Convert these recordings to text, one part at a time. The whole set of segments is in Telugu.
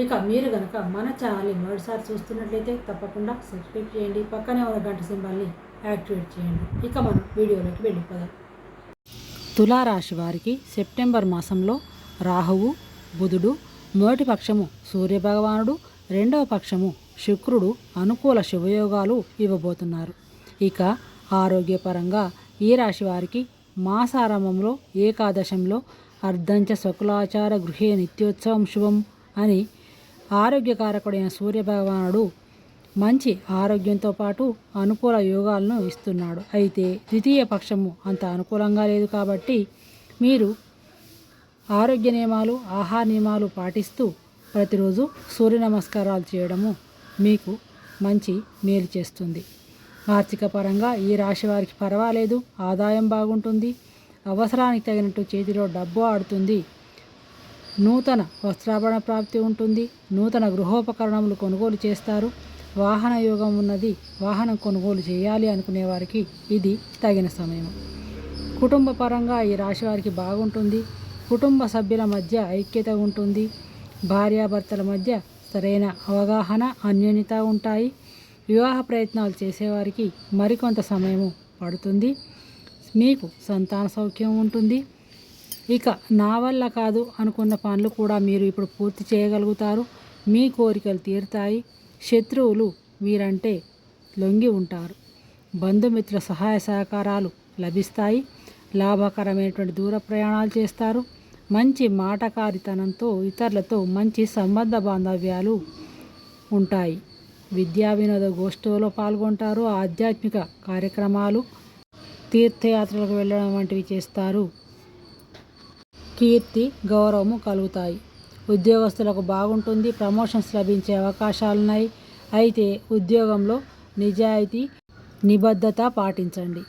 ఇక మీరు కనుక మన ఛానల్ని మొదటిసారి చూస్తున్నట్లయితే తప్పకుండా సబ్స్క్రైబ్ చేయండి. పక్కనే ఉన్న గంట సింబల్ని యాక్టివేట్ చేయండి. ఇక మనం వీడియోలోకి వెళ్ళిపోదాం. తులారాశి వారికి సెప్టెంబర్ మాసంలో రాహువు బుధుడు మొదటి పక్షము సూర్యభగవానుడు రెండవ పక్షము శుక్రుడు అనుకూల శుభయోగాలు ఇవ్వబోతున్నారు. ఇక ఆరోగ్యపరంగా ఈ రాశి వారికి మాసారంభంలో ఏకాదశంలో అర్ధంచ శుక్లాచార గృహే నిత్యోత్సవం శుభం అని ఆరోగ్యకారకుడైన సూర్యభగవానుడు మంచి ఆరోగ్యంతో పాటు అనుకూల యోగాలను ఇస్తున్నాడు. అయితే ద్వితీయ పక్షము అంత అనుకూలంగా లేదు కాబట్టి మీరు ఆరోగ్య నియమాలు ఆహార నియమాలు పాటిస్తూ ప్రతిరోజు సూర్య నమస్కారాలు చేయడము మీకు మంచి మేలు చేస్తుంది. ఆర్థిక పరంగా ఈ రాశి వారికి పర్వాలేదు. ఆదాయం బాగుంటుంది. అవసరానికి తగినట్టు చేతిలో డబ్బు ఆడుతుంది. నూతన వస్త్రాభరణ ప్రాప్తి ఉంటుంది. నూతన గృహోపకరణములు కొనుగోలు చేస్తారు. వాహన యోగం ఉన్నది వాహనం కొనుగోలు చేయాలి అనుకునే వారికి ఇది తగిన సమయం. కుటుంబ పరంగా ఈ రాశి వారికి బాగుంటుంది. కుటుంబ సభ్యుల మధ్య ఐక్యత ఉంటుంది. భార్యాభర్తల మధ్య సరైన అవగాహన అన్యోన్యత ఉంటాయి. వివాహ ప్రయత్నాలు చేసేవారికి మరికొంత సమయము పడుతుంది. మీకు సంతాన సౌఖ్యం ఉంటుంది. ఇక నా వల్ల కాదు అనుకున్న పనులు కూడా మీరు ఇప్పుడు పూర్తి చేయగలుగుతారు. మీ కోరికలు తీరుతాయి. శత్రువులు మీరంటే లొంగి ఉంటారు. బంధుమిత్రుల సహాయ సహకారాలు లభిస్తాయి. లాభకరమైనటువంటి దూర ప్రయాణాలు చేస్తారు. మంచి మాటకారితనంతో ఇతరులతో మంచి సంబంధ బాంధవ్యాలు ఉంటాయి. విద్యా వినోద గోష్ఠులో పాల్గొంటారు. ఆధ్యాత్మిక కార్యక్రమాలు తీర్థయాత్రలకు వెళ్ళడం వంటివి చేస్తారు. కీర్తి గౌరవము కలుగుతాయి. ఉద్యోగస్తులకు బాగుంటుంది ప్రమోషన్స్ లభించే అవకాశాలున్నాయి. అయితే ఉద్యోగంలో నిజాయితీ నిబద్ధత పాటించండి.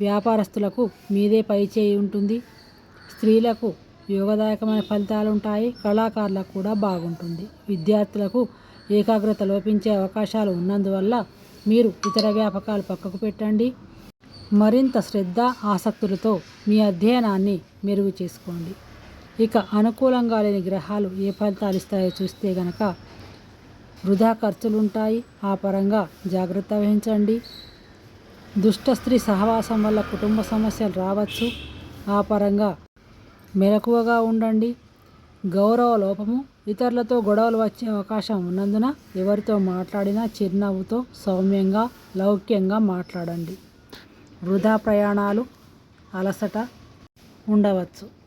వ్యాపారస్తులకు మీదే పై చేయి ఉంటుంది. స్త్రీలకు యోగదాయకమైన ఫలితాలు ఉంటాయి. కళాకారులకు కూడా బాగుంటుంది. విద్యార్థులకు ఏకాగ్రత లోపించే అవకాశాలు ఉన్నందువల్ల మీరు ఇతర వ్యాపకాలు పక్కకు పెట్టండి. మరింత శ్రద్ధ ఆసక్తులతో మీ అధ్యయనాన్ని మెరుగు చేసుకోండి. ఇక అనుకూలంగా లేని గ్రహాలు ఏ ఫలితాలు ఇస్తాయో చూస్తే గనక వృధా ఖర్చులు ఉంటాయి ఆ పరంగా జాగ్రత్త వహించండి. దుష్ట స్త్రీ సహవాసం వల్ల కుటుంబ సమస్యలు రావచ్చు. ఆ పరంగా మెలకువగా ఉండండి. గౌరవ లోపము ఇతరులతో గొడవలు వచ్చే అవకాశం ఉన్నందున ఎవరితో మాట్లాడినా చిరునవ్వుతో సౌమ్యంగా లౌక్యంగా మాట్లాడండి. వృధా ప్రయాణాలు అలసట ఉండవచ్చు.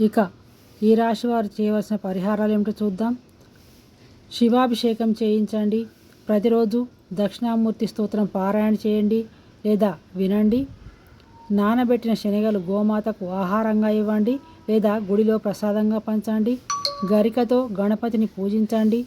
ఇక ఈ రాశి వారు చేయవలసిన పరిహారాలు ఏమిటో చూద్దాం. శివాభిషేకం చేయించండి. ప్రతిరోజు దక్షిణామూర్తి స్తోత్రం పారాయణ చేయండి లేదా వినండి. నానబెట్టిన శనగలు గోమాతకు ఆహారంగా ఇవ్వండి లేదా గుడిలో ప్రసాదంగా పంచండి. గరికతో గణపతిని పూజించండి.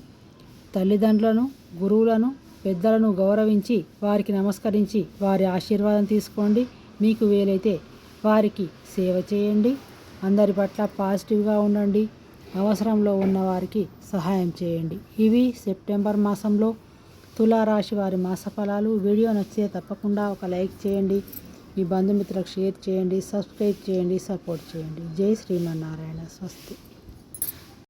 తల్లిదండ్రులను గురువులను పెద్దలను గౌరవించి వారికి నమస్కరించి వారి ఆశీర్వాదం తీసుకోండి. మీకు వీలైతే వారికి సేవ చేయండి. అందరి పట్ల పాజిటివ్గా ఉండండి. అవసరంలో ఉన్న వారికి సహాయం చేయండి. ఇవి సెప్టెంబర్ మాసంలో తులారాశి వారి మాస ఫలాలు. వీడియో నచ్చితే తప్పకుండా ఒక లైక్ చేయండి. మీ బంధుమిత్రులకు షేర్ చేయండి. సబ్స్క్రైబ్ చేయండి. సపోర్ట్ చేయండి. జై శ్రీమన్నారాయణ. స్వస్తి.